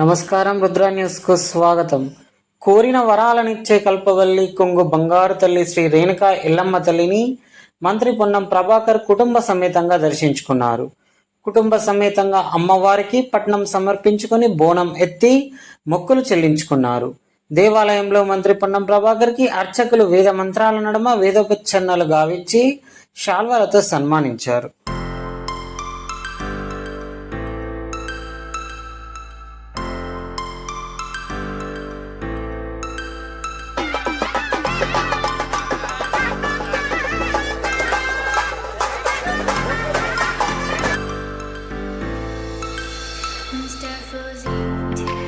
నమస్కారం రుద్ర న్యూస్కు స్వాగతం. కోరిన వరాలనిచ్చే కల్పవల్లి కొంగు బంగారు తల్లి శ్రీ రేణుక ఎల్లమ్మ తల్లిని మంత్రి పొన్నం ప్రభాకర్ కుటుంబ సమేతంగా దర్శించుకున్నారు. కుటుంబ సమేతంగా అమ్మవారికి పట్నం సమర్పించుకొని బోనం ఎత్తి మొక్కులు చెల్లించుకున్నారు. దేవాలయంలో మంత్రి పొన్నం ప్రభాకర్కి అర్చకులు వేద మంత్రాల నడుమ వేదోపచ్చన్నలు గావించి శాల్వాలతో సన్మానించారు. Mr. too.